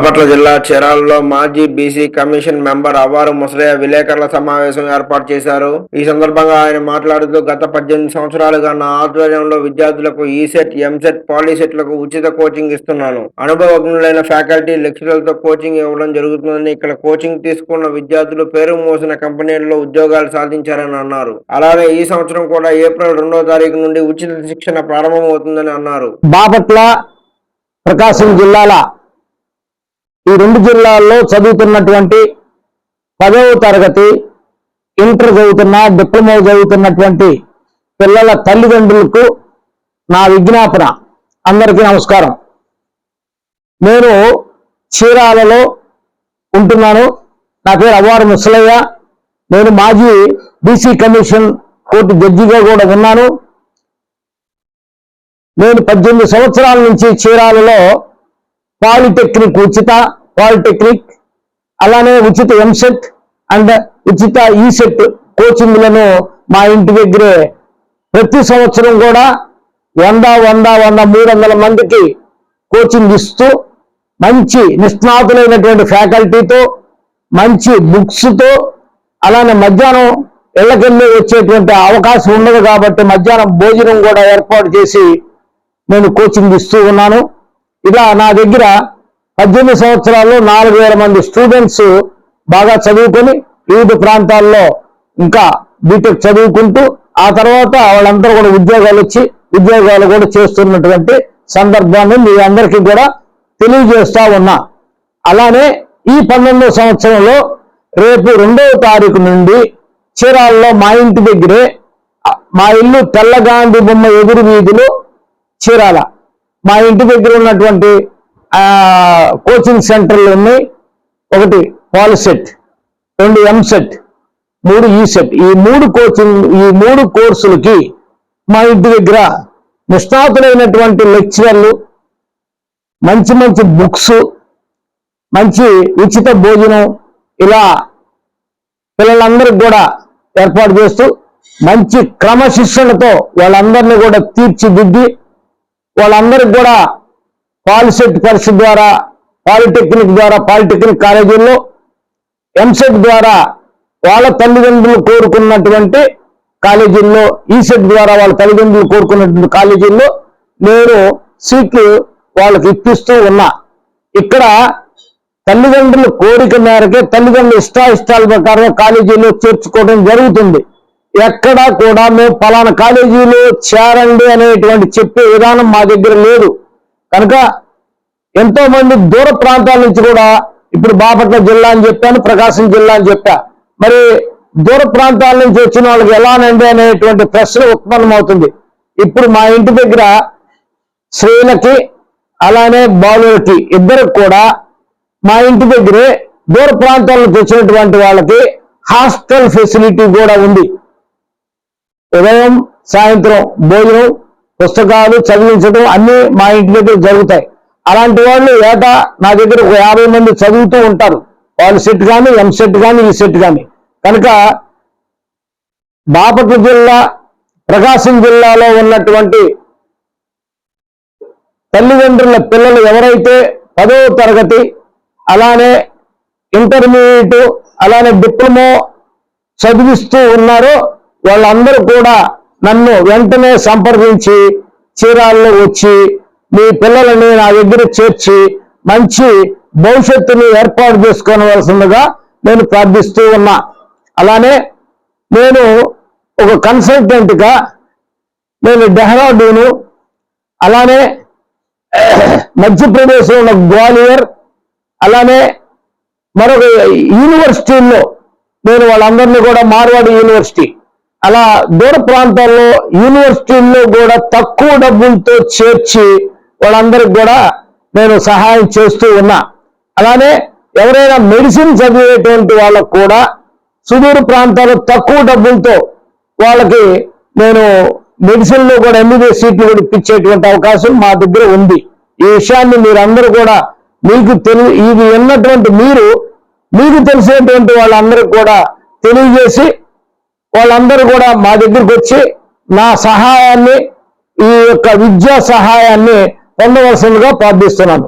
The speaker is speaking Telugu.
బాపట్ల జిల్లా చీరాలలో మాజీ BC commission member Avvaru Musalaiah విలేకరుల సమావేశం ఏర్పాటు చేశారు. ఈ సందర్భంగా ఆయన మాట్లాడుతూ గత పద్దెనిమిది సంవత్సరాలుగా నా ఆధ్వర్యంలో విద్యార్థులకు ఈసెట్ ఎంసెట్ పాలీసెట్లకు ఉచిత కోచింగ్ ఇస్తున్నాను. అనుభవజ్ఞులైన ఫ్యాకల్టీ లెక్చరర్లతో కోచింగ్ ఇవ్వడం జరుగుతుందని ఇక్కడ కోచింగ్ తీసుకున్న విద్యార్థులు పేరు మోసిన కంపెనీల్లో ఉద్యోగాలు సాధించారని అన్నారు. అలాగే ఈ సంవత్సరం కూడా ఏప్రిల్ రెండో తారీఖు నుండి ఉచిత శిక్షణ ప్రారంభమవుతుందని అన్నారు. బాపట్ల ప్రకాశం జిల్లాల ఈ రెండు జిల్లాల్లో చదువుతున్నటువంటి పదవ తరగతి ఇంటర్ చదువుతున్న డిప్లొమా చదువుతున్నటువంటి పిల్లల తల్లిదండ్రులకు నా విజ్ఞాపన. అందరికీ నమస్కారం. నేను చీరాలలో ఉంటున్నాను. నా పేరు అవ్వారు ముసలయ్య. నేను మాజీ బీసీ కమిషన్ కోర్టు జడ్జిగా కూడా ఉన్నాను. నేను పద్దెనిమిది సంవత్సరాల నుంచి చీరాలలో పాలిటెక్నిక్ ఉచిత పాలిటెక్నిక్ అలానే ఉచిత ఎంసెట్ అండ్ ఉచిత e ఈసెట్ కోచింగ్లను మా ఇంటి దగ్గరే ప్రతి సంవత్సరం కూడా వంద వంద వంద మూడు వందల మందికి కోచింగ్ ఇస్తూ మంచి నిష్ణాతులైనటువంటి ఫ్యాకల్టీతో మంచి బుక్స్తో అలానే మధ్యాహ్నం ఇళ్ళకెళ్ళి వచ్చేటువంటి అవకాశం ఉండదు కాబట్టి మధ్యాహ్నం భోజనం కూడా ఏర్పాటు చేసి నేను కోచింగ్ ఇస్తూ ఉన్నాను. ఇలా నా దగ్గర పద్దెనిమిది సంవత్సరాల్లో నాలుగు వేల మంది స్టూడెంట్స్ బాగా చదువుకొని వివిధ ప్రాంతాల్లో ఇంకా బీటెక్ చదువుకుంటూ ఆ తర్వాత వాళ్ళందరూ కూడా ఉద్యోగాలు వచ్చి ఉద్యోగాలు కూడా చేస్తున్నటువంటి సందర్భాన్ని మీ అందరికీ కూడా తెలియజేస్తా ఉన్నా. అలానే ఈ పంతొమ్మిదో సంవత్సరంలో రేపు రెండవ తారీఖు నుండి చీరాల్లో మా ఇంటి దగ్గరే మా ఇల్లు తెల్లగాంధీ బొమ్మ ఎదురు వీధిలో చీరాల. మా ఇంటి దగ్గర ఉన్నటువంటి కోచింగ్ సెంటర్లు ఉన్నాయి. ఒకటి పాలిసెట్ రెండు ఎంసెట్ మూడు e ఈసెట్ ఈ మూడు కోచింగ్ ఈ మూడు కోర్సులకి మా ఇంటి దగ్గర నిష్ణాతులైనటువంటి లెక్చరర్లు మంచి మంచి బుక్స్ మంచి ఉచిత భోజనం ఇలా పిల్లలందరికి కూడా ఏర్పాటు చేస్తూ మంచి క్రమశిక్షణతో వాళ్ళందరినీ కూడా తీర్చిదిద్ది వాళ్ళందరికి కూడా పాలిసెట్ పరిషత్ ద్వారా పాలిటెక్నిక్ ద్వారా పాలిటెక్నిక్ కాలేజీల్లో ఎంసెట్ ద్వారా వాళ్ళ తల్లిదండ్రులు కోరుకున్నటువంటి కాలేజీల్లో ఈసెట్ ద్వారా వాళ్ళ తల్లిదండ్రులు కోరుకున్నటువంటి కాలేజీల్లో నేను సీట్లు వాళ్ళకి ఇప్పిస్తూ ఉన్నా. ఇక్కడ తల్లిదండ్రుల కోరిక మేరకే తల్లిదండ్రుల ఇష్టాయిష్టాల ప్రకారం కాలేజీలో చేర్చుకోవడం జరుగుతుంది. ఎక్కడా కూడా మేము పలానా కాలేజీలో చేరండి అనేటువంటి చెప్పే విధానం మా దగ్గర లేదు. కనుక ఎంతో మంది దూర ప్రాంతాల నుంచి కూడా ఇప్పుడు బాపట్ల జిల్లా అని చెప్పాను ప్రకాశం జిల్లా అని చెప్పా. మరి దూర ప్రాంతాల నుంచి వచ్చిన వాళ్ళకి ఎలానండి అనేటువంటి ప్రశ్న ఉత్పన్నమవుతుంది. ఇప్పుడు మా ఇంటి దగ్గర శ్రీలకి అలానే బాలులకి ఇద్దరికి కూడా మా ఇంటి దగ్గరే దూర ప్రాంతాల నుంచి వచ్చినటువంటి వాళ్ళకి హాస్టల్ ఫెసిలిటీ కూడా ఉంది. ఉదయం సాయంత్రం భోజనం పుస్తకాలు చదివించడం అన్ని మా ఇంటి దగ్గర జరుగుతాయి. అలాంటి వాళ్ళు ఏటా నా దగ్గర ఒక యాభై మంది చదువుతూ ఉంటారు. వాళ్ళు సెట్ కానీ ఎం సెట్ కానీ e ఈ సెట్ కానీ. కనుక బాపట్ల జిల్లా ప్రకాశం జిల్లాలో ఉన్నటువంటి తల్లిదండ్రుల పిల్లలు ఎవరైతే పదో తరగతి అలానే ఇంటర్మీడియట్ అలానే డిప్లొమో చదివిస్తూ ఉన్నారో వాళ్ళందరూ కూడా నన్ను వెంటనే సంప్రదించి చీరాల్లో వచ్చి మీ పిల్లలని నా దగ్గర చేర్చి మంచి భవిష్యత్తుని ఏర్పాటు చేసుకోవలసిందిగా నేను ప్రార్థిస్తూ ఉన్నా. అలానే నేను ఒక కన్సల్టెంట్గా నేను డెహ్రాడూను. అలానే మధ్యప్రదేశ్లో ఉన్న గ్వాలియర్ అలానే మరొక యూనివర్సిటీల్లో నేను వాళ్ళందరినీ కూడా మార్వాడి యూనివర్సిటీ. అలా దూర ప్రాంతాల్లో యూనివర్సిటీల్లో కూడా తక్కువ డబ్బులతో చేర్చి వాళ్ళందరికి కూడా నేను సహాయం చేస్తూ ఉన్నా. అలానే ఎవరైనా మెడిసిన్ చదివేటువంటి వాళ్ళకు కూడా సుదూర ప్రాంతాల్లో తక్కువ డబ్బులతో వాళ్ళకి నేను మెడిసిన్లో కూడా ఎంబీబీఎస్ సీట్లు కూడా ఇప్పించేటువంటి అవకాశం మా దగ్గర ఉంది. ఈ విషయాన్ని మీరందరూ కూడా మీకు తెలి ఇది ఉన్నటువంటి మీరు మీకు తెలిసినటువంటి వాళ్ళందరికీ కూడా తెలియజేసి వాళ్ళందరూ కూడా మా దగ్గరికి వచ్చి నా సహాయాన్ని ఈ యొక్క విద్యా సహాయాన్ని పొందవలసిందిగా ప్రార్థిస్తున్నాను.